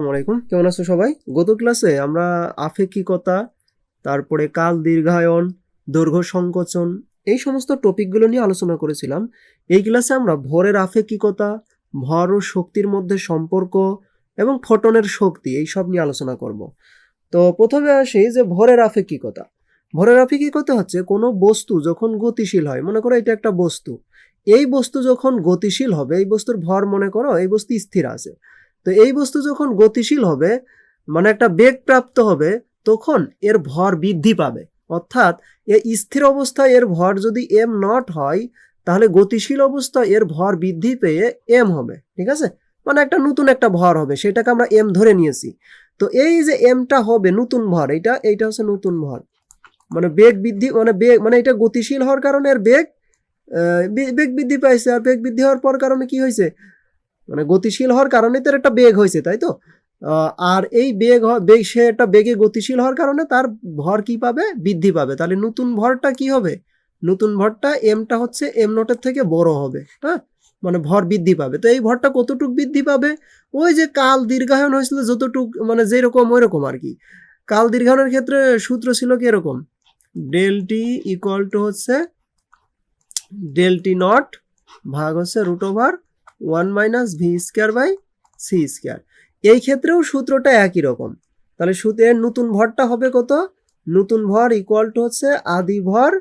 আলাইকুম। কেমন আছো সবাই? গত ক্লাসে আমরা আপেক্ষিকতা, তারপরে কাল দীর্ঘায়ন, দৈর্ঘ্য সংকোচন এই সমস্ত টপিকগুলো নিয়ে আলোচনা করেছিলাম। এই ক্লাসে আমরা ভরের আপেক্ষিকতা, ভর ও শক্তির মধ্যে সম্পর্ক এবং ফটনের শক্তি এই সব নিয়ে আলোচনা করব। তো প্রথমে আসি যে ভরের আপেক্ষিকতা। ভরের আপেক্ষিকতা হচ্ছে কোনো বস্তু যখন গতিশীল হয়, মনে করো এটা একটা বস্তু। এই বস্তু যখন গতিশীল হবে, এই বস্তুর ভর মনে করো, এই বস্তু স্থির আছে। তো এই বস্তু যখন গতিশীল হবে মানে একটা বেগ প্রাপ্ত হবে, তখন এর ভর বৃদ্ধি পাবে। অর্থাৎ এ স্থির অবস্থায় এর ভর যদি এম নট হয়, তাহলে গতিশীল অবস্থায় এর ভর বৃদ্ধি পেয়ে এম হবে, ঠিক আছে? মানে একটা নতুন একটা ভর হবে, সেটাকে আমরা এম ধরে নিয়েছি। তো এই যে এমটা হবে নতুন ভর এটা এইটা হচ্ছে নতুন ভর। মানে বেগ বৃদ্ধি মানে বেগ মানে এটা গতিশীল হওয়ার কারণে এর বেগ বেগ বৃদ্ধি পাইছে। আর বেগ বৃদ্ধি হওয়ার পর কারণে কি হয়েছে মানে গতিশীল হওয়ার কারণে তার একটা বেগ হয়েছে, তাই তো? আর এই বেগ বেগ, সে একটা বেগে গতিশীল হওয়ার কারণে তার ভর কি পাবে? বৃদ্ধি পাবে। তাহলে নতুন ভরটা কি হবে? নতুন ভরটা এমটা হচ্ছে এম নটের থেকে বড় হবে হ্যাঁ? মানে ভর বৃদ্ধি পাবে। তো এই ভরটা কতটুক বৃদ্ধি পাবে? ওই যে কাল দীর্ঘায়ন হয়েছিল যতটুক মানে যেরকম ওই রকম আর কি। কাল দীর্ঘায়নের ক্ষেত্রে সূত্র ছিল কি এরকম ডেল টি ইকুয়াল টু হচ্ছে ডেলটি নট ভাগ হচ্ছে root over one minus V square by C square. এই ক্ষেত্রেও সূত্রটা একই রকম। তাহলে সূত্রের নতুন ভরটা হবে কত? নতুন ভর ইকুয়াল টু হচ্ছে আদি ভর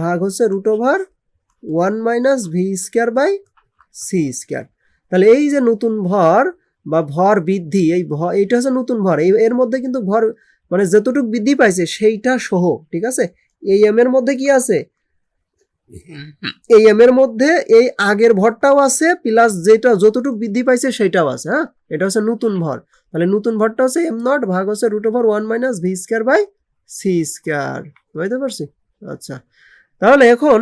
ভাগ হচ্ছে root over one minus V square by C square তাহলে এই যে নতুন ভর বা ভর বৃদ্ধি, এই ভর এইটা হচ্ছে নতুন ভর। এই, এর মধ্যে কিন্তু ভর মানে যতটুকু বৃদ্ধি পাইছে সেইটা সহ, ঠিক আছে? এই এম এর মধ্যে কি আছে? এই এম এর মধ্যে এই আগের ভরটাও আছে প্লাস যেটা যতটুকু বৃদ্ধি পাইছে সেটাও আছে হ্যাঁ? এটা হচ্ছে নতুন ভর। তাহলে নতুন ভরটা হচ্ছে এম নট ভাগ হচ্ছে root over one minus V square by C square বুঝতে পারছি? আচ্ছা। তাহলে এখন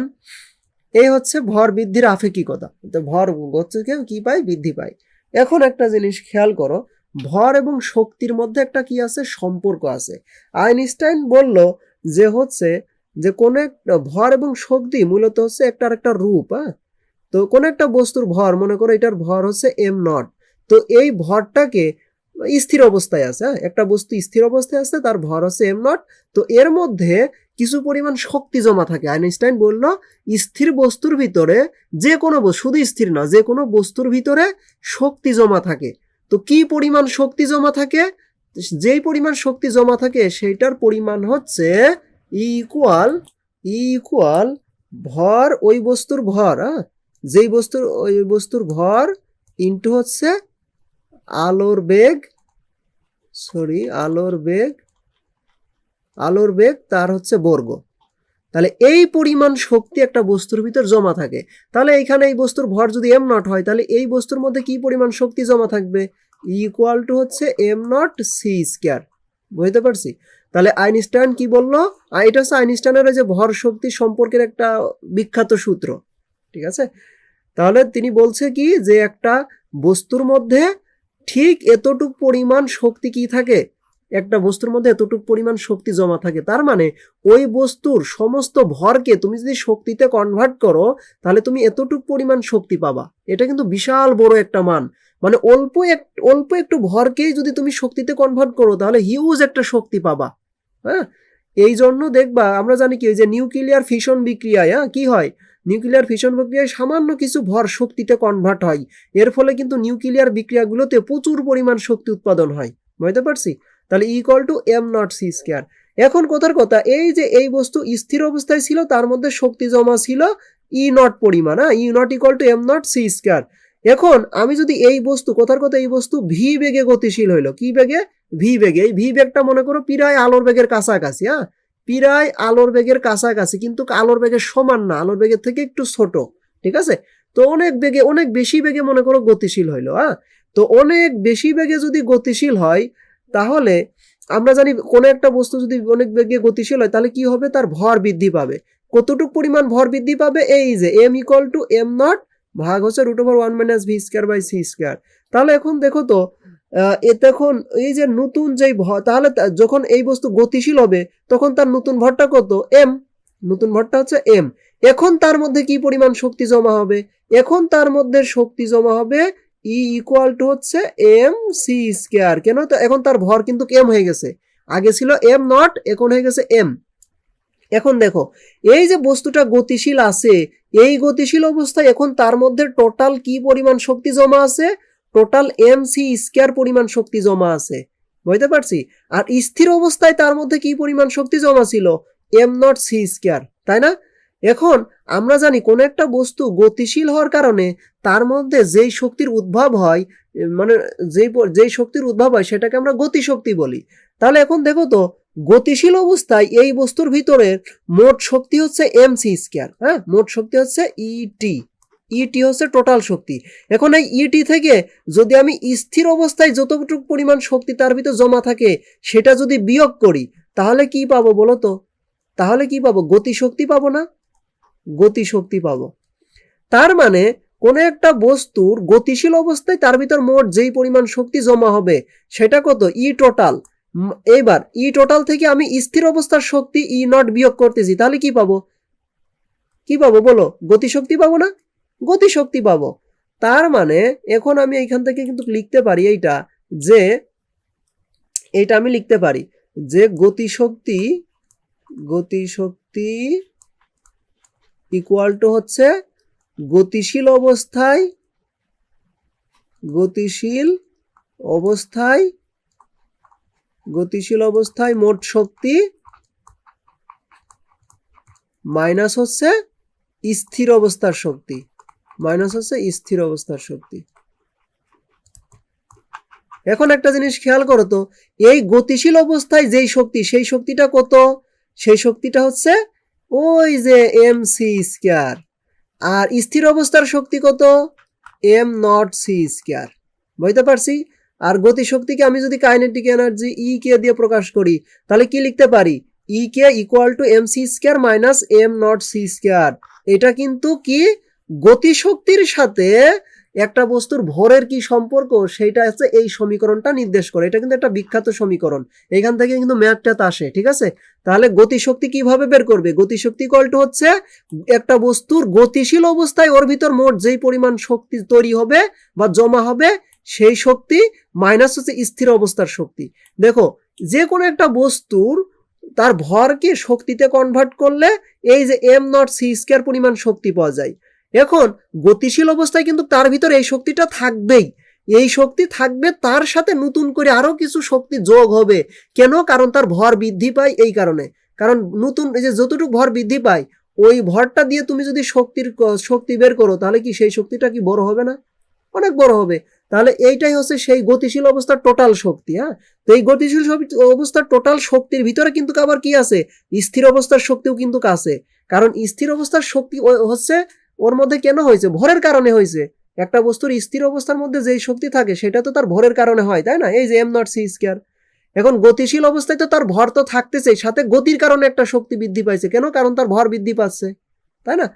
এই হচ্ছে ভর বৃদ্ধির আপেক্ষিকতা। তো ভর হচ্ছে কি? কি পায় বৃদ্ধি পায় এখন একটা জিনিস খেয়াল করো, ভর এবং শক্তির মধ্যে একটা কি আছে? সম্পর্ক আছে। আইনস্টাইন বলল যে হচ্ছে যে কোনো একটা ভর এবং শক্তি মূলত হচ্ছে একটা একটা রূপ হ্যাঁ? তো কোনো একটা বস্তুর ভর, মনে করো এটার ভর হচ্ছে এম নট তো এই ভরটাকে স্থির অবস্থায় আছে হ্যাঁ? একটা বস্তু স্থির অবস্থায় আছে, তার ভর হচ্ছে এম নট তো এর মধ্যে কিছু পরিমাণ শক্তি জমা থাকে। আইনস্টাইন বলল, স্থির বস্তুর ভিতরে যে কোনো শুধু স্থির না, যে কোনো বস্তুর ভিতরে শক্তি জমা থাকে। তো কি পরিমাণ শক্তি জমা থাকে? যেই পরিমাণ শক্তি জমা থাকে, সেইটার পরিমাণ হচ্ছে ইকুয়াল ইকুয়াল ভর ওই বস্তুর ভর হ্যাঁ? যেই বস্তুর, ওই বস্তুর ভর ইন্টু হচ্ছে আলোর বেগ সরি আলোর বেগ আলোর বেগ তার হচ্ছে বর্গ। তাহলে এই পরিমাণ শক্তি একটা বস্তুর ভিতর জমা থাকে। তাহলে এইখানে এই বস্তুর ভর যদি এম নট হয়, তাহলে এই বস্তুর মধ্যে কি পরিমাণ শক্তি জমা থাকবে? ইকুয়াল টু হচ্ছে এম নট সি স্কোয়ার বুঝতে পারছি? তাহলে আইনস্টাইন কি বলল? এটা হচ্ছে আইনস্টাইনের যে ভর শক্তি সম্পর্কের একটা বিখ্যাত সূত্র, ঠিক আছে? তাহলে তিনি বলছে কি যে একটা বস্তুর মধ্যে ঠিক এতটুক পরিমাণ শক্তি কি থাকে? একটা বস্তুর মধ্যে এতটুক পরিমাণ শক্তি জমা থাকে। তার মানে ওই বস্তুর সমস্ত ভরকে তুমি যদি শক্তিতে কনভার্ট করো, তাহলে তুমি এতটুক পরিমাণ শক্তি পাবা। এটা কিন্তু বিশাল বড় একটা মান। মানে অল্প এক, অল্প একটু ভরকেই যদি তুমি শক্তিতে কনভার্ট করো, তাহলে হিউজ একটা শক্তি পাবা। হ্যাঁ? এই জন্য দেখবা, আমরা জানি কি, ওই যে নিউক্লিয়ার ফিশন বিক্রিয়ায় হ্যাঁ কি হয়? নিউক্লিয়ার ফিশন বিক্রিয়ায় সামান্য কিছু ভর শক্তিতে কনভার্ট হয়। এর ফলে কিন্তু নিউক্লিয়ার বিক্রিয়াগুলোতে প্রচুর পরিমাণ শক্তি উৎপাদন হয়। বুঝতে পারছি? তাহলে equal to M nought C square এখন কথার কথা, এই যে এই বস্তু স্থির অবস্থায় ছিল, তার মধ্যে শক্তি জমা ছিল ই নট পরিমাণ হ্যাঁ E nought equal to M nought C square এখন আমি যদি এই বস্তু, কথার কথা, এই বস্তু ভি বেগে গতিশীল হইল, কি বেগে? ভি বেগে এই ভি বেগটা মনে করো প্রায় আলোর বেগের কাছাকাছি হ্যাঁ? প্রায় আলোর বেগের কাছাকাছি, কিন্তু আলোর বেগের সমান না, আলোর বেগের থেকে একটু ছোট, ঠিক আছে? তো অনেক বেগে, অনেক বেশি বেগে মনে করো গতিশীল হইল হ্যাঁ? তো অনেক বেশি বেগে যদি গতিশীল হয়, তাহলে আমরা জানি কোনো একটা বস্তু যদি অনেক বেগে গতিশীল হয়, তাহলে কি হবে? তার ভর বৃদ্ধি পাবে। কতটুক পরিমাণ ভর বৃদ্ধি পাবে? এই যে M equal to M nought ভাগ হচ্ছে root over one minus V square by C square তাহলে এখন দেখো তো এ তখন এই যে নতুন যেই ভর তাহলে যখন এই বস্তু গতিশীল হবে, তখন তার নতুন ভরটা কত? এম নতুন ভরটা হচ্ছে এম এখন তার মধ্যে কি পরিমাণ শক্তি জমা হবে? এখন তার মধ্যে শক্তি জমা হবে ই ইকুয়াল টু হচ্ছে এম সি স্কোয়ার কেন? তো এখন তার ভর কিন্তু এম হয়ে গেছে। আগে ছিল এম নট এখন হয়ে গেছে এম এখন দেখো, এই যে বস্তুটা গতিশীল আছে, এই গতিশীল অবস্থায় এখন তার মধ্যে টোটাল কি পরিমাণ শক্তি জমা আছে? টোটাল এম সি স্কোয়ার পরিমাণ শক্তি জমা আছে। বুঝতে পারছি? আর স্থির অবস্থায় তার মধ্যে কি পরিমাণ শক্তি জমা ছিল? এম নট সি স্কোয়ার, তাই না? এখন আমরা জানি কোন একটা বস্তু গতিশীল হওয়ার কারণে তার মধ্যে যেই শক্তির উদ্ভব হয় মানে যেই যেই শক্তির উদ্ভব হয় সেটাকে আমরা গতিশক্তি বলি। তাহলে এখন দেখো তো, গতিশীল অবস্থায় এই বস্তুর ভিতরে মোট শক্তি হচ্ছে এম সি স্কোয়ার হ্যাঁ? মোট শক্তি হচ্ছে ইটি ইটি হচ্ছে টোটাল শক্তি। এখন এই ইটি থেকে যদি আমি স্থির অবস্থায় যতটুকু পরিমাণ শক্তি তার ভিতর জমা থাকে, সেটা যদি বিয়োগ করি, তাহলে কি পাবো বলো তো? তাহলে কি পাবো? গতিশক্তি পাবো না? গতিশক্তি পাবো। তার মানে কোনো একটা বস্তুর গতিশীল অবস্থায় তার ভিতর মোট যেই পরিমাণ শক্তি জমা হবে, সেটা কত? ই টোটাল এইবার ই টোটাল থেকে আমি স্থির অবস্থার শক্তি ই নট বিয়োগ করতেছি, তাহলে কি পাবো? কি পাবো বলো? গতিশক্তি পাবো না? গতিশক্তি পাবো। তার মানে এখন আমি এইখান থেকে কিন্তু লিখতে পারি এইটা যে, এইটা আমি লিখতে পারি যে গতিশক্তি গতিশক্তি ইকুয়াল টু হচ্ছে গতিশীল অবস্থায় গতিশীল অবস্থায় গতিশীল অবস্থায় মোট শক্তি মাইনাস হচ্ছে স্থির অবস্থার শক্তি। মাইনাস হচ্ছে স্থির অবস্থার শক্তি। এখন একটা জিনিস খেয়াল করো তো, এই গতিশীল অবস্থায় যেই শক্তি, সেই শক্তিটা কত? সেই শক্তিটা হচ্ছে ওই যে এম সি স্কোয়ার আর স্থির অবস্থার শক্তি কত? এম নট সি স্কোয়ার বুঝতে পারছি? আর গতি শক্তিকে আমি যদি কাইনেটিক এনার্জি ই কে দিয়ে প্রকাশ করি, তাহলে কি লিখতে পারি? E K equal to M C square minus M nought C square এটা কিন্তু কি? গতি শক্তির সাথে একটা বস্তুর ভরের কি সম্পর্ক সেইটা হচ্ছে এই সমীকরণটা নির্দেশ করে। এটা কিন্তু একটা বিখ্যাত সমীকরণ। এখান থেকে কিন্তু ম্যাথটাত আসে, ঠিক আছে? তাহলে গতিশক্তি কীভাবে বের করবে? গতিশক্তি ইকুয়াল টু হচ্ছে একটা বস্তুর গতিশীল অবস্থায় ওর ভিতর মোট যেই পরিমাণ শক্তি তৈরি হবে বা জমা হবে, সেই শক্তি মাইনাস হচ্ছে স্থির অবস্থার শক্তি। দেখো যে কোনো একটা বস্তুর তার ভরকে শক্তিতে কনভার্ট করলে এই যে এম নট সি স্কোয়ার পরিমাণ শক্তি পাওয়া যায়। এখন গতিশীল অবস্থায় কিন্তু তার ভিতরে এই শক্তিটা থাকবেই। এই শক্তি থাকবে তার সাথে নতুন করে আরও কিছু শক্তি যোগ হবে। কেন? কারণ তার ভর বৃদ্ধি পায় এই কারণে। কারণ নতুন যে যতটুকু ভর বৃদ্ধি পায়, ওই ভরটা দিয়ে তুমি যদি শক্তির শক্তি বের করো, তাহলে কি সেই শক্তিটা কি বড় হবে না? অনেক বড় হবে। তাহলে এইটাই হচ্ছে সেই গতিশীল অবস্থার টোটাল শক্তি হ্যাঁ? তো এই গতিশীল অবস্থার টোটাল শক্তির ভিতরে কিন্তু আবার কি আছে? স্থির অবস্থার শক্তিও কিন্তু আছে। কারণ স্থির অবস্থার শক্তি হচ্ছে ওর মধ্যে কেন হয়েছে? ভরের কারণে হয়েছে। একটা বস্তুর স্থির অবস্থার মধ্যে যেই শক্তি থাকে, সেটা তো তার ভরের কারণে হয়, তাই না? এই যে এম নট সি স্কোয়ার এখন গতিশীল অবস্থায় তো তার ভর তো থাকতেছে সাথে গতির কারণে একটা শক্তি বৃদ্ধি পাইছে। কেন? কারণ তার ভর বৃদ্ধি পাচ্ছে, তাই না?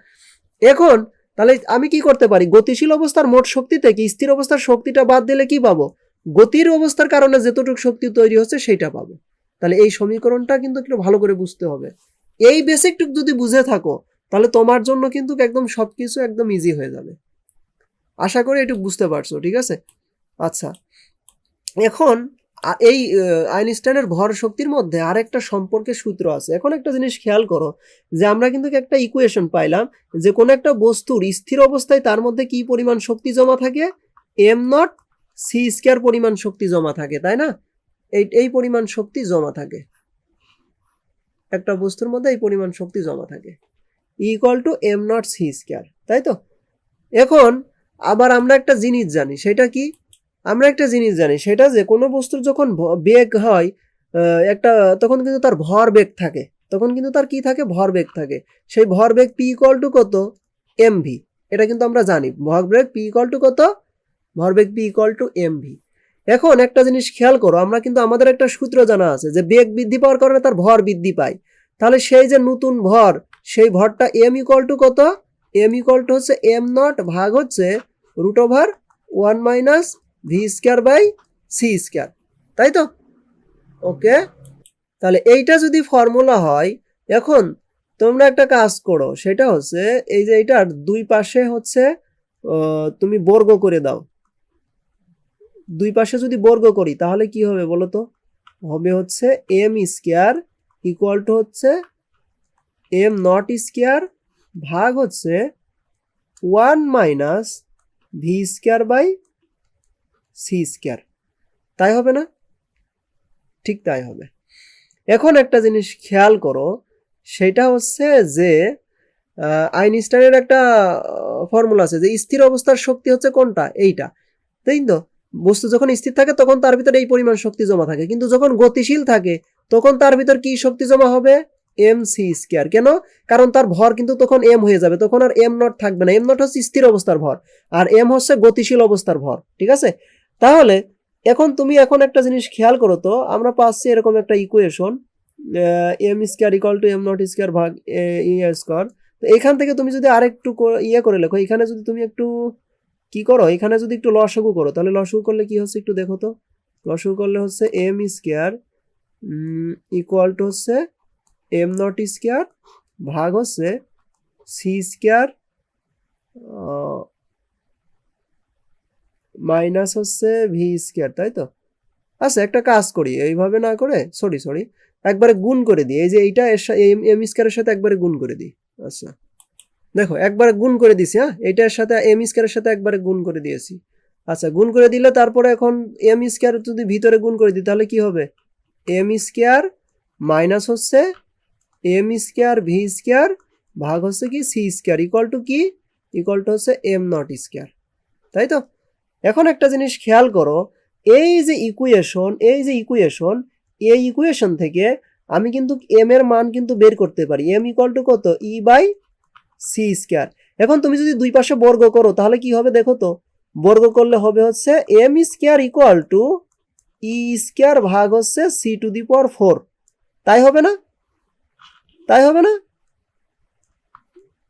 এখন, তাহলে আমি কি করতে পারি? গতিশীল অবস্থার মোট শক্তি থেকে স্থির অবস্থার শক্তিটা বাদ দিলে কি পাবো? গতির অবস্থার কারণে যতটুকু শক্তি তৈরি হচ্ছে, সেটা পাবো। তাহলে এই সমীকরণটা কিন্তু একটু ভালো করে বুঝতে হবে। এই বেসিকটুকু যদি বুঝে থাকো তাহলে তোমার জন্য কিন্তু একদম সবকিছু একদম ইজি হয়ে যাবে। আশা করি একটু বুঝতে পারছ, ঠিক আছে? আচ্ছা এখন এই আইনস্টাইনের ভর শক্তির মধ্যে আরেকটা সম্পর্কের সূত্র আছে। এখন একটা জিনিস খেয়াল করো যে আমরা কিন্তু একটা ইকুয়েশন পাইলাম যে কোনো একটা বস্তুর স্থির অবস্থায় তার মধ্যে কি পরিমাণ শক্তি জমা থাকে? এম নট সি স্কোয়ার পরিমাণ শক্তি জমা থাকে, তাই না? এই এই পরিমাণ শক্তি জমা থাকে। একটা বস্তুর মধ্যে এই পরিমাণ শক্তি জমা থাকে। Equal to M nought C square তাই তো? এখন আবার আমরা একটা জিনিস জানি, সেটা কি? আমরা একটা জিনিস জানি, সেটা যে কোনো বস্তুর যখন বেগ হয় একটা, তখন কিন্তু তার ভর বেগ থাকে, তখন কিন্তু তার কি থাকে? ভর বেগ থাকে। সেই ভর বেগ পি ইকুয়াল টু কত? এম ভি এটা কিন্তু আমরা জানি। ভর বেগ পি ইকুয়াল টু কত? ভর বেগ P equal to M V এখন একটা জিনিস খেয়াল করো, আমরা কিন্তু আমাদের একটা সূত্র জানা আছে যে বেগ বৃদ্ধি পাওয়ার কারণে তার ভর বৃদ্ধি পায়। তাহলে সেই যে নতুন ভর সেই ভরটা এম ইকুয়াল টু কত? এম ইকুয়াল টু হচ্ছে এম নট ভাগ হচ্ছে root over one minus V square by C square তাই তো? ওকে? তাহলে এইটা যদি ফর্মুলা হয়, এখন তোমরা একটা কাজ করো, সেটা হচ্ছে এই যে এইটার দুই পাশে হচ্ছে তুমি বর্গ করে দাও। দুই পাশে যদি বর্গ করি, তাহলে কি হবে বলো তো? হবে হচ্ছে এম স্কোয়ার ইকুয়াল টু হচ্ছে এম নট স্কোয়ার ভাগ হচ্ছে one minus V square by C square তাই হবে না? ঠিক তাই হবে। এখন একটা জিনিস খেয়াল করো, সেটা হচ্ছে যে আইনস্টাইনের একটা ফর্মুলা আছে যে, স্থির অবস্থার শক্তি হচ্ছে কোনটা? এইটা। তাই তো? বস্তু যখন স্থির থাকে, তখন তার ভিতরে এই পরিমাণ শক্তি জমা থাকে। কিন্তু যখন গতিশীল থাকে, তখন তার ভিতর কি শক্তি জমা হবে? এম সি স্কোয়ার কেন? কারণ তার ভর কিন্তু তখন এম হয়ে যাবে। তখন আর এম নট থাকবে না। এম নট হচ্ছে স্থির অবস্থার ভর। আর এম হচ্ছে গতিশীল অবস্থার ভর। ঠিক আছে? তাহলে এখন তুমি এখন একটা জিনিস খেয়াল করো তো। আমরা পাচ্ছি এরকম একটা equation M square equal to M nought square ভাগ ই স্কোয়ার তো এখান থেকে তুমি যদি আরেকটু ইয়ে করে লেখো, এখানে যদি তুমি একটু কি করো, এখানে যদি একটু লসগু করো, তাহলে লসগু করলে কি হচ্ছে একটু দেখো তো। লসগু করলে হচ্ছে এম স্কোয়ার ইকুয়াল টু হচ্ছে এম নট স্কোয়ার ভাগ হচ্ছে সি স্কোয়ার মাইনাস হচ্ছে ভি স্কোয়ার তাই তো? আচ্ছা একটা কাজ করি, এইভাবে না করে সরি সরি একবারে গুণ করে দিই, এই যে এইটা এর এম এম স্কোয়ারের সাথে একবারে গুণ করে দিই আচ্ছা। দেখো, একবারে গুণ করে দিছি হ্যাঁ? এটার সাথে এম স্কোয়ারের সাথে একবারে গুণ করে দিয়েছি। আচ্ছা গুণ করে দিলে তারপরে এখন এম স্কোয়ার যদি ভিতরে গুণ করে দিই, তাহলে কি হবে? এম স্কোয়ার মাইনাস হচ্ছে এম স্কোয়ার ভি স্কোয়ার ভাগ হচ্ছে কি সি স্কোয়ার ইকুয়াল টু কি? ইকুয়াল টু হচ্ছে এম নট স্কোয়ার তাই তো? এখন একটা জিনিস খেয়াল করো, এই যে ইকুয়েশন এই যে ইকুয়েশন এই ইকুয়েশন থেকে আমি কিন্তু এম এর মান কিন্তু বের করতে পারি। এম ইকুয়াল টু কত? ই বাই সি স্কোয়ার এখন তুমি যদি দুই পাশে বর্গ করো, তাহলে কি হবে দেখো তো? বর্গ করলে হবে হচ্ছে M square equal to E square ভাগ হচ্ছে C to the power four তাই হবে না? তাই হবে না?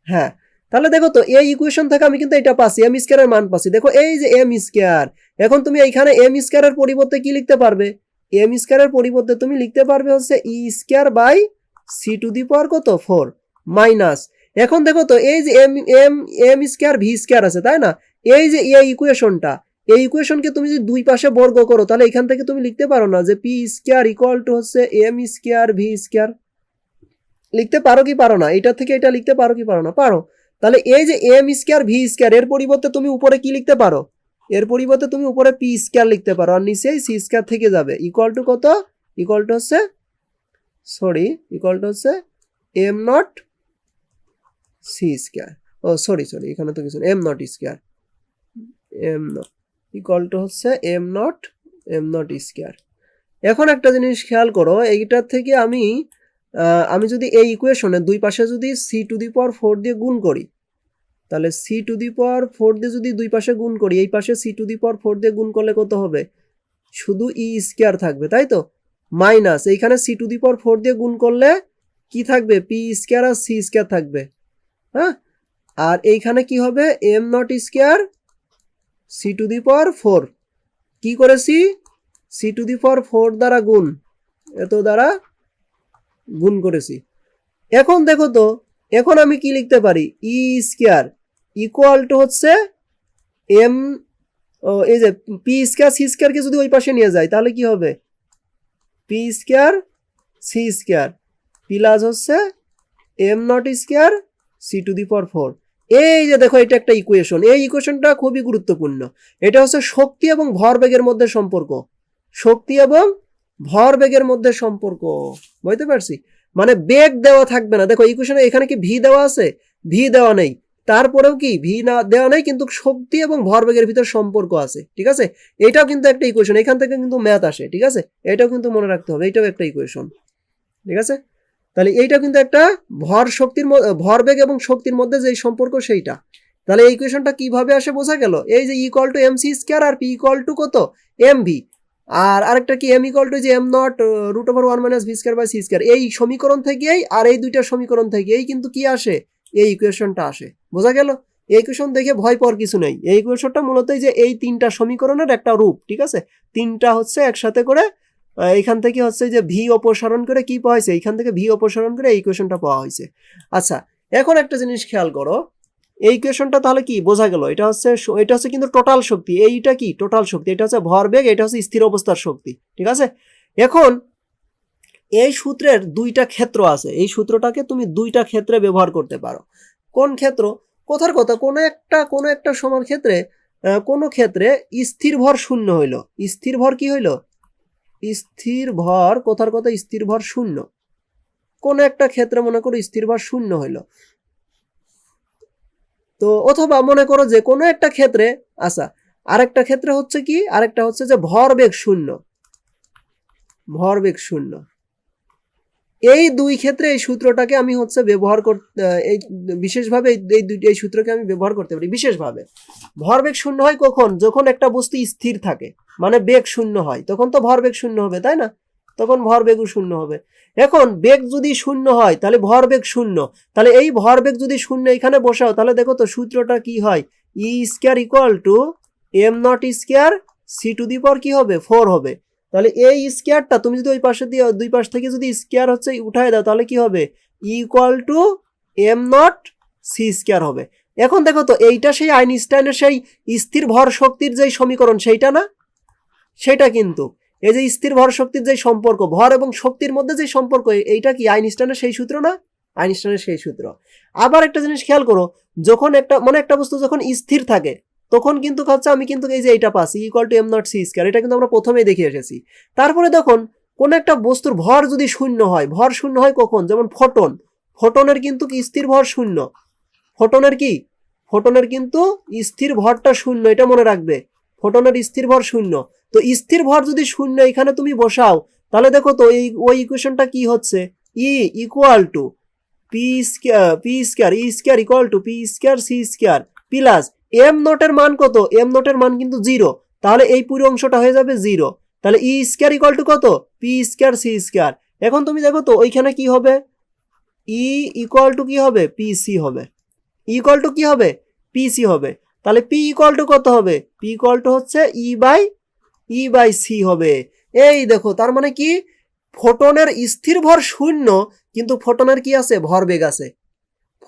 হ্যাঁ তাহলে দেখো তো, এই ইকুয়েশন থেকে আমি কিন্তু এটা পাচ্ছি এম স্কোয়ারের মান পাচ্ছি। দেখো, এই যে এম স্কোয়ার এখন তুমি এইখানে এম স্কোয়ারের পরিবর্তে কি লিখতে পারবে? এম স্কোয়ারের পরিবর্তে তুমি লিখতে পারবে হচ্ছে E square by C to the power কত? ফোর মাইনাস এখন দেখো তো, এই যে M M M square V square আছে, তাই না? এই যে এই ইকুয়েশনটা এই ইকুয়েশনকে তুমি যদি দুই পাশে বর্গ করো, তাহলে এখান থেকে তুমি লিখতে পারো না যে পি স্কোয়ার ইকুয়াল টু হচ্ছে এম স্কোয়ার ভি স্কোয়ার লিখতে পারো কি পারো না? এটা থেকে এটা লিখতে পারো কি পারো না? পারো। তাহলে এই যে এম স্কোয়ার ভি স্কোয়ার এর পরিবর্তে তুমি উপরে কি লিখতে পারো? এর পরিবর্তে তুমি উপরে পি স্কোয়ার লিখতে পারো। আর নিচেই সি স্কোয়ার থেকে যাবে। ইকুয়াল টু কত? ইকুয়াল টু হচ্ছে সরি ইকুয়াল টু হচ্ছে এম নট সি স্কোয়ার ও সরি সরি এখানে তো কিছু M nought square M nought equal to হচ্ছে M nought M nought square এখন একটা জিনিস খেয়াল করো, এইটার থেকে আমি আমি যদি এই ইকুয়েশনে দুই পাশে যদি C to the power four দিয়ে গুণ করি, তাহলে C to the power four দিয়ে যদি দুই পাশে গুণ করি, এই পাশে C to the power four দিয়ে গুণ করলে কত হবে? শুধু ই স্কোয়ার থাকবে, তাই তো? মাইনাস এইখানে C to the power four দিয়ে গুণ করলে কি থাকবে? পি স্কোয়ার আর সি স্কোয়ার থাকবে হ্যাঁ? আর এইখানে কি হবে? M nought square C to the power four কি করেছি? C to the power four দ্বারা গুণ, এত দ্বারা গুণ করেছি। এখন দেখো তো, এখন আমি কি লিখতে পারি? ই স্কোয়ার ইকুয়াল টু হচ্ছে এম এই যে পি স্কোয়ার সি স্কোয়ারকে যদি ওই পাশে নিয়ে যায়, তাহলে কি হবে? P square C square plus হচ্ছে M nought square C to the power four এই যে দেখো, এটা একটা ইকুয়েশন এই ইকুয়েশনটা খুবই গুরুত্বপূর্ণ। এটা হচ্ছে শক্তি এবং ভরবেগের মধ্যে সম্পর্ক। শক্তি এবং ভরবেগের মধ্যে সম্পর্ক, বুঝতে পারছি? মানে বেগ দেওয়া থাকবে না। দেখো ইকুয়েশনে এখানে কি ভি দেওয়া আছে? ভি দেওয়া নেই। তারপরেও কি ভি না, দেওয়া নেই, কিন্তু শক্তি এবং ভরবেগের ভিতর সম্পর্ক আছে, ঠিক আছে? এটাও কিন্তু একটা ইকুয়েশন এখান থেকে কিন্তু ম্যাথ আসে, ঠিক আছে? এটাও কিন্তু মনে রাখতে হবে, এটাও একটা ইকুয়েশন ঠিক আছে? তাহলে এইটা কিন্তু একটা ভর শক্তির ভরবেগ এবং শক্তির মধ্যে যে সম্পর্ক সেইটা। তাহলে এই ইকুয়েশনটা কীভাবে আসে বোঝা গেল? এই যে equal to M C square R P equal to কত? এম ভি আর আরেকটা কি এম ইকুয়াল টু যে M nought root over one minus V square by C square এই সমীকরণ থেকেই আর এই দুইটা সমীকরণ থেকেই কিন্তু কি আসে? এই ইকুয়েশনটা আসে। বোঝা গেল? এই ইকুয়েশন দেখে ভয় পাওয়ার কিছু নেই। এই ইকুয়েশনটা মূলত যে এই তিনটা সমীকরণের একটা রূপ, ঠিক আছে? তিনটা হচ্ছে একসাথে করে এইখান থেকে হচ্ছে যে ভি অপসারণ করে কি পাওয়া হয়েছে? এইখান থেকে ভি অপসারণ করে এই ইকুয়েশনটা পাওয়া হয়েছে। আচ্ছা এখন একটা জিনিস খেয়াল করো। এই ইকুয়েশনটা তাহলে কি? বোঝা গেল। এটা হচ্ছে এটা হচ্ছে কিন্তু টোটাল শক্তি। এইটা কি? টোটাল শক্তি। এটা হচ্ছে ভরবেগ, এটা হচ্ছে স্থির অবস্থার শক্তি। ঠিক আছে? এখন এই সূত্রের দুইটা ক্ষেত্র আছে। এই সূত্রটাকে তুমি দুইটা ক্ষেত্রে ব্যবহার করতে পারো। কোন ক্ষেত্র? কথার কথা, কোনো একটা কোনো একটা সমান ক্ষেত্রে কোনো ক্ষেত্রে স্থির ভর শূন্য হইল। স্থির ভর কি হইল? স্থির ভর, কথার কথা, স্থির ভর শূন্য। কোন একটা ক্ষেত্রে মনে করো স্থির ভর শূন্য হইল। তো অথবা মনে করো যে কোনো একটা ক্ষেত্রে আচ্ছা আরেকটা ক্ষেত্রে হচ্ছে কি? আরেকটা হচ্ছে যে ভরবেগ শূন্য। ভরবেগ শূন্য। এই দুই ক্ষেত্রে এই সূত্রটাকে আমি হচ্ছে ব্যবহার করতে এই বিশেষভাবে এই দুই এই সূত্রকে আমি ব্যবহার করতে পারি। বিশেষভাবে ভরবেগ শূন্য হয় কখন? যখন একটা বস্তু স্থির থাকে মানে বেগ শূন্য হয়, তখন তো ভরবেগ শূন্য হবে, তাই না? তখন ভরবেগও শূন্য হবে। এখন বেগ যদি শূন্য হয়, তাহলে ভরবেগ শূন্য। তাহলে এই ভরবেগ যদি শূন্য এখানে বসাও, তাহলে দেখো তো সূত্রটা কি হয়? E square equal to M nought square C to the power কি হবে? ফোর হবে। তাহলে এই স্কোয়ারটা তুমি যদি ওই পাশে দিয়ে, দুই পাশ থেকে যদি স্কোয়ার হচ্ছে, উঠায় দাও, তাহলে কি হবে? Equal to M nought C square হবে। এখন দেখো তো, এইটা সেই আইনস্টাইনের সেই স্থির ভর শক্তির যে সমীকরণ, সেইটা না? সেটা কিন্তু। এই যে স্থির ভর শক্তির যে সম্পর্ক, ভর এবং শক্তির মধ্যে যে সম্পর্ক, এইটা কি আইনস্টাইনের সেই সূত্র না? আইনস্টাইনের সেই সূত্র। আবার একটা জিনিস খেয়াল করো, যখন একটা মানে একটা বস্তু যখন স্থির থাকে, তখন কিন্তু হচ্ছে আমি কিন্তু এই যে এইটা পাচ্ছি equal to M nought C square এটা কিন্তু আমরা প্রথমেই দেখে এসেছি। তারপরে দেখুন, কোন একটা বস্তুর ভর যদি শূন্য হয়, ভর শূন্য হয় কখন? যেমন ফোটন, ফোটনের কিন্তু কি স্থির ভর শূন্য? ফোটনের কি? ফোটনের কিন্তু স্থির ভরটা শূন্য, এটা মনে রাখবে। ফোটনের স্থির ভর শূন্য। তো স্থির ভর যদি শূন্য, এখানে তুমি বসাও, তাহলে দেখো তো এই, ওই ইকুয়েশনটা কি হচ্ছে? E equal to P square P square E square equal to P square C square plus M নোটের মান কত? এম নোটের মান কিন্তু জিরো তাহলে এই পুরো অংশটা হয়ে যাবে জিরো তাহলে ই স্কোয়ার ইকুয়াল টু কত? পি স্কোয়ার সি স্কোয়ার এখন তুমি দেখো তো ওইখানে কি হবে? ই ইকুয়াল টু কি হবে? পি সি হবে ইকুয়াল টু কি হবে? পি সি হবে, তাহলে পি ইকুয়াল টু কত হবে? পি ইকুয়াল টু হচ্ছে E by E by c হবে। এই দেখো, তার মানে কি? ফোটনের স্থির ভর শূন্য, কিন্তু ফোটনের কি আছে? ভরবেগ আছে।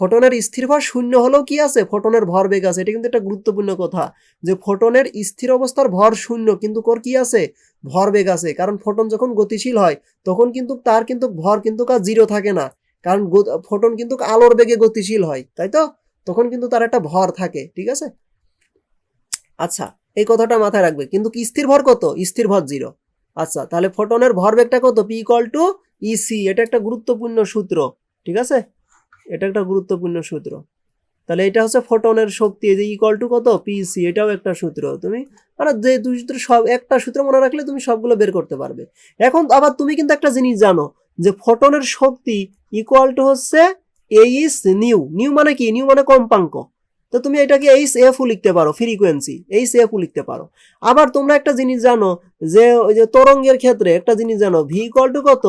ফোটনের স্থির ভর শূন্য হলেও কি আছে? ফোটনের ভরবেগ আছে। এটা কিন্তু একটা গুরুত্বপূর্ণ কথা, যে ফোটনের স্থির অবস্থার ভর শূন্য, কিন্তু কোর কি আছে? ভরবেগ আছে। কারণ ফোটন যখন গতিশীল হয়, তখন কিন্তু তার কিন্তু ভর কিন্তু কাজ জিরো থাকে না। কারণ ফোটন কিন্তু আলোর বেগে গতিশীল হয়, তাই তো? তখন কিন্তু তার একটা ভর থাকে, ঠিক আছে? আচ্ছা এই কথাটা মাথায় রাখবে। কিন্তু স্থির ভর কত? স্থির ভর জিরো আচ্ছা তাহলে ফোটনের ভরবেগটা কত? পি ইকুয়াল টু ইসি এটা একটা গুরুত্বপূর্ণ সূত্র, ঠিক আছে? এটা একটা গুরুত্বপূর্ণ সূত্র। তাহলে এটা হচ্ছে ফোটনের শক্তি, এই যে ইকুয়াল টু কত? পিসি এটাও একটা সূত্র। তুমি মানে যে দুই সূত্র, সব, একটা সূত্র মনে রাখলে তুমি সবগুলো বের করতে পারবে। এখন আবার তুমি কিন্তু একটা জিনিস জানো, যে ফোটনের শক্তি ইকুয়াল টু হচ্ছে এইচ নিউ নিউ মানে কি? নিউ মানে কম্পাঙ্ক। তো তুমি এটাকে এইচ এফও লিখতে পারো ফ্রিকোয়েন্সি এইচ এফও লিখতে পারো। আবার তোমরা একটা জিনিস জানো যে ওই যে তরঙ্গের ক্ষেত্রে একটা জিনিস জানো ভি ইকুয়াল টু কত?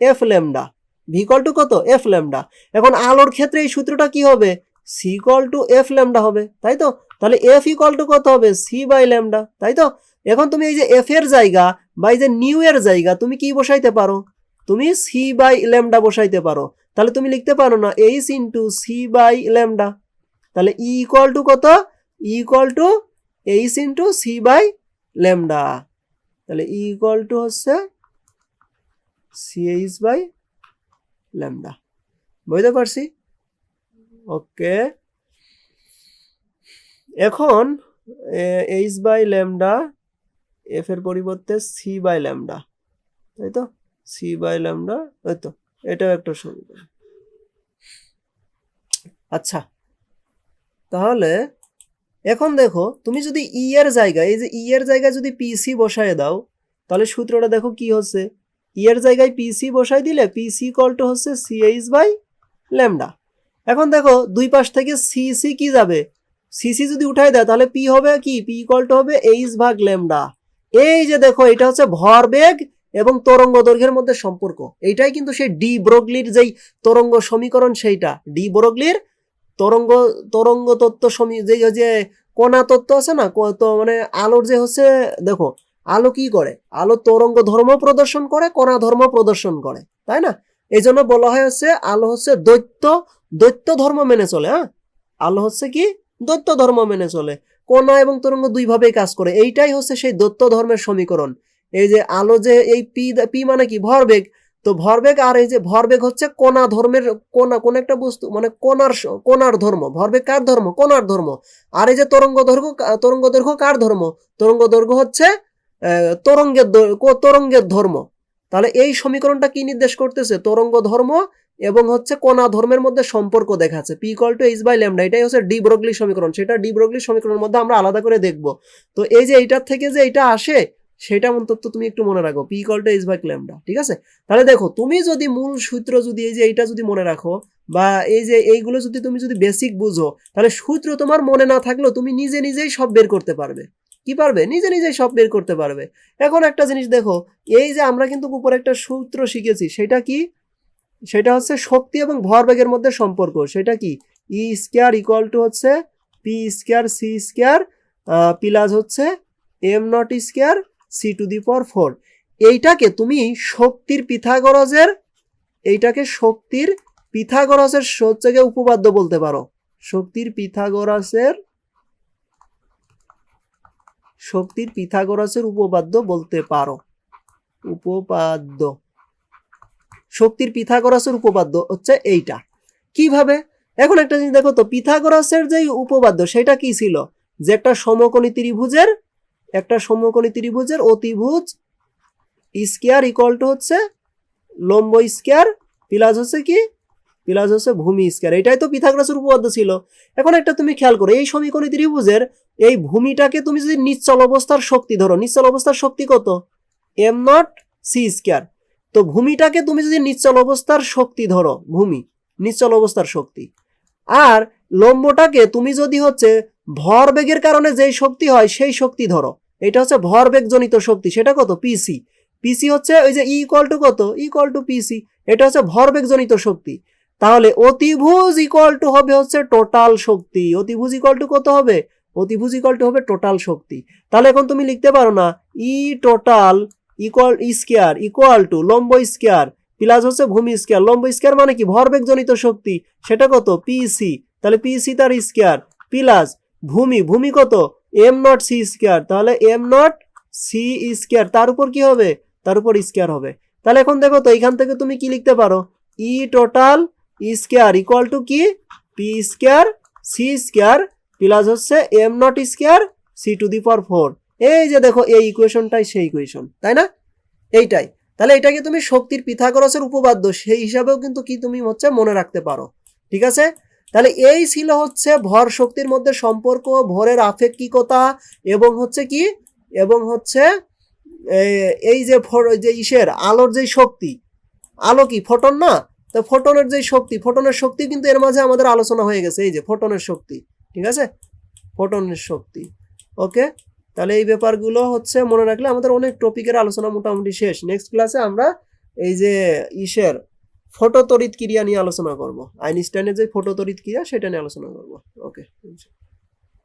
F lambda v equal to কত? এফ ল্যামডা এখন আলোর ক্ষেত্রে এই সূত্রটা কি হবে? C equal to f lambda হবে, তাই তো? তাহলে এফ ইকুয়াল টু কত হবে? সি বাই ল্যামডা তাই তো? এখন তুমি এই যে এফ এর জায়গা বা এই যে নিউ এর জায়গা, তুমি কি বসাইতে পারো? তুমি সি বাই ল্যামডা বসাইতে পারো। তাহলে তুমি লিখতে পারো না h into c by lambda তাহলে ই ইকুয়াল টু কত? E equal to h into c by lambda তাহলে ই ইকুয়াল টু হচ্ছে সি এইচ বাই ল্যামডা বুঝতে পারছি? ওকে। এখন এইচ বাই ল্যামডা এফ এর পরিবর্তে সি বাই ল্যামডা তাই তো? সি বাই ল্যামডা ওই তো। এটাও একটা সমীকরণ। আচ্ছা তাহলে এখন দেখো, তুমি যদি ই এর জায়গায় এই যে ই এর জায়গায় যদি পিসি বসায় দাও, তাহলে সূত্রটা দেখো কি হচ্ছে? ই এর জায়গায় পিসি বসাই দিলে পিসি কলটা হচ্ছে সিএইচ বাই ল্যামডা। এখন দেখো, দুই পাশ থেকে সিসি কি যাবে? সিসি যদি উঠাই দেয়, তাহলে পি হবে কি? পি ইকলটা হবে এইচ ভাগ ল্যামডা। এই যে দেখো, এটা হচ্ছে ভরবেগ এবং তরঙ্গ দৈর্ঘ্যের মধ্যে সম্পর্ক। এইটাই কিন্তু সেই ডি ব্রগলির যেই তরঙ্গ সমীকরণ, সেইটা। ডি ব্রগলির তরঙ্গ তরঙ্গ তত্ত্ব সমী, যে যে কণা তত্ত্ব আছে না তো মানে আলোর যে হচ্ছে, দেখো, আলো কি করে? আলো তরঙ্গ ধর্ম প্রদর্শন করে, কণা ধর্ম প্রদর্শন করে, তাই না? এই জন্য বলা হয় হচ্ছে, আলো হচ্ছে দৈত্য দৈত্য ধর্ম মেনে চলে হ্যাঁ? আলো হচ্ছে কি? দৈত্য ধর্ম মেনে চলে। কণা এবং তরঙ্গ দুইভাবেই কাজ করে, এইটাই হচ্ছে সেই দৈত্য ধর্মের সমীকরণ। এই যে আলো যে, এই পি পি মানে কি? ভরবেগ। তো ভরবেগ আর এই যে ভরবেগ হচ্ছে কোনা ধর্মের কোনা কোন একটা বস্তু মানে কোনার কোনার ধর্ম। ভরবেগ কার ধর্ম? কোনার ধর্ম। আর এই যে তরঙ্গ দৈর্ঘ্য তরঙ্গ দৈর্ঘ্য কার ধর্ম? তরঙ্গ দৈর্ঘ্য হচ্ছে তরঙ্গের তরঙ্গের ধর্ম। তাহলে এই সমীকরণটা কি নির্দেশ করতেছে? তরঙ্গ ধর্ম এবং হচ্ছে কোনা ধর্মের মধ্যে সম্পর্ক দেখাচ্ছে। P equal to h by lambda এটাই হচ্ছে ডি ব্রগলি সমীকরণ। সেটা ডি ব্রগলি সমীকরণের মধ্যে আমরা আলাদা করে দেখব। তো এই যে এইটার থেকে যে এটা আসে সেটা অন্তত তুমি একটু মনে রাখো p equal to h by lambda ঠিক আছে? তাহলে দেখো, তুমি যদি মূল সূত্র যদি এই যে এইটা যদি মনে রাখো, বা এই যে এইগুলো যদি তুমি যদি বেসিক বুঝো, তাহলে সূত্র তোমার মনে না থাকলেও তুমি নিজে নিজেই সব বের করতে পারবে। কি পারবে? নিজে নিজেই সব বের করতে পারবে। এখন একটা জিনিস দেখো, এই যে আমরা কিন্তু উপরে একটা সূত্র শিখেছি, সেটা কি? সেটা হচ্ছে শক্তি এবং ভরবেগের মধ্যে সম্পর্ক। সেটা কি? ই স্কোয়ার ইকুয়াল টু হচ্ছে p square c square plus হচ্ছে m nought square c to the power four এইটাকে তুমি শক্তির পিথাগরজের এইটাকে শক্তির পিথাগরাসের গিয়ে উপপাদ্য বলতে পারো। শক্তির পিথাগরাসের শক্তির পিথাগরাসের উপপাদ্য বলতে পারো। উপপাদ্য। শক্তির পিথাগরাসের উপপাদ্য হচ্ছে এইটা। কীভাবে? এখন একটা জিনিস দেখো তো, পিথাগরাসের যে উপপাদ্য, সেটা কি ছিল? যে একটা সমকোণী ত্রিভুজের একটা সমকোণী ত্রিভুজের অতিভুজ স্কোয়ার ইকুয়াল টু হচ্ছে লম্ব স্কোয়ার, প্লাস হচ্ছে কি? প্লাস হচ্ছে ভূমি স্কোয়ার। এটাই তো পিথাগরাসের উপপাদ্য ছিল। এখন একটা তুমি খেয়াল করো, এই সমীকরণী ত্রিভুজের এই ভূমিটাকে তুমি যদি নিশ্চল অবস্থার শক্তি ধরো, নিশ্চল অবস্থার শক্তি কত? এম নট সি স্কোয়ার তো ভূমিটাকে তুমি যদি নিশ্চল অবস্থার শক্তি ধরো, ভূমি, নিশ্চল অবস্থার শক্তি। আর লম্বটাকে তুমি যদি হচ্ছে ভরবেগের কারণে যেই শক্তি হয়, সেই শক্তি ধরো। এটা হচ্ছে ভরবেগ জনিত শক্তি। সেটা কত? পিসি পিসি হচ্ছে ওই যে ইকুয়াল টু কত? ইকুয়াল টু পিসি এটা হচ্ছে ভরবেগ জনিত শক্তি। তাহলে অতিভুজ ইকুয়াল টু হবে হচ্ছে টোটাল শক্তি। অতিভুজ ইকুয়াল টু কত হবে? অতিভুজ ইকুয়াল টু হবে টোটাল শক্তি। তাহলে এখন তুমি লিখতে পারো না E total equal square equal to লম্ব স্কোয়ার প্লাস হচ্ছে ভূমি স্কোয়ার লম্ব স্কোয়ার মানে কি? ভরবেগ জনিত শক্তি। সেটা কত? পিসি তাহলে পিসি তার স্কোয়ার প্লাস ভূমি ভূমি কত? এম নট সি স্কোয়ার তাহলে এম নট সি স্কোয়ার তার উপর কি হবে? তার উপর স্কোয়ার হবে। তাহলে এখন দেখো তো এখান থেকে তুমি কি লিখতে পারো? E total square equal to কি? P square c square plus হচ্ছে m nought square c to the power four এই যে দেখো, এই ইকুয়েশনটাই সেই ইকুয়েশন, তাই না? এইটাই। তাহলে এটাকে তুমি শক্তির পিথাগরসের উপপাদ্য, সেই হিসাবেও কিন্তু কি তুমি হচ্ছে মনে রাখতে পারো। ঠিক আছে? তাহলে এই ছিল হচ্ছে ভর শক্তির মধ্যে সম্পর্ক, ভরের আপেক্ষিকতা এবং হচ্ছে কি? এবং হচ্ছে এই যে যে ইসের আলোর যে শক্তি, আলো কি? ফোটন না? তো ফোটনের যে শক্তি, ফোটনের শক্তি কিন্তু এর মাঝে আমাদের আলোচনা হয়ে গেছে, এই যে ফোটনের শক্তি, ঠিক আছে? ফোটনের শক্তি, ওকে? তাহলে এই ব্যাপারগুলো হচ্ছে মনে রাখলে আমাদের অনেক টপিকের আলোচনা মোটামুটি শেষ। নেক্সট ক্লাসে আমরা এই যে ইসের ফটোতড়িৎ ক্রিয়া নিয়ে আলোচনা করব। আইনস্টাইনের যে ফটো তরিত ক্রিয়া, সেটা নিয়ে আলোচনা করব। ওকে